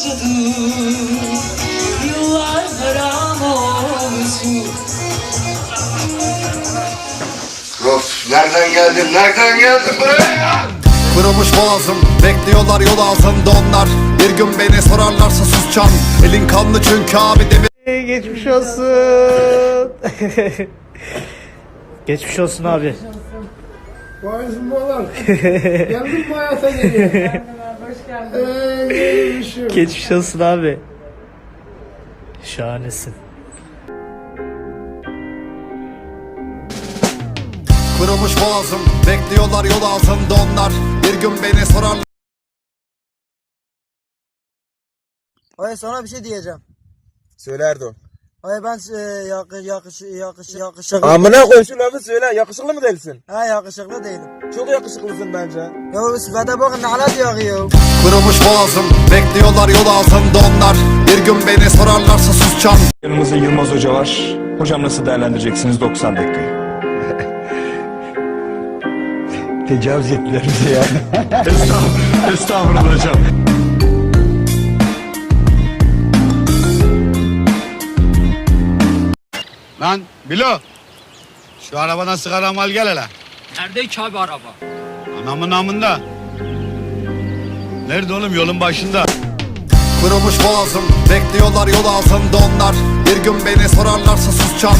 acıdı Yıllar haram olsun Of nereden geldin nereden geldin buraya? Kırılmış boğazım Bekliyorlar yol ağzında onlar Bir gün beni sorarlarsa susacağım Elin kanlı çünkü abi demir Geçmiş olsun. Geçmiş olsun abi. Boğazım oğlum. Geldin mi hayata geliyor? Hoş geldin. Ee. Geçmiş olsun abi. Şahanesin. Kırılmış boğazım Bekliyorlar yol ağzında onlar Bir gün beni sorarlar Hayır sana bir şey diyeceğim. Söyle Erdoğan. Hayır ben e, yakış yakış yakış yakışıklı. Amına koy şu lafı söyle. Yakışıklı mı değilsin? Ha yakışıklı değilim. Çok yakışıklısın bence. Ya bu sıfata bakın ne alat yakıyor. Kırılmış boğazım Bekliyorlar yol ağzında onlar Bir gün beni sorarlarsa susacağım Yanımızda Yılmaz Hoca var. Hocam nasıl değerlendireceksiniz 90 dakikayı? Tecavüz ettiler bize ya. Estağfurullah, estağfurullah hocam. Lan Bilo. Şu arabadan sigara mal gel hele. Nerede ki abi araba? Anamın namında. Nerede oğlum yolun başında. Kırılmış boğazım Bekliyorlar yol ağzında onlar Bir gün beni sorarlarsa susacağım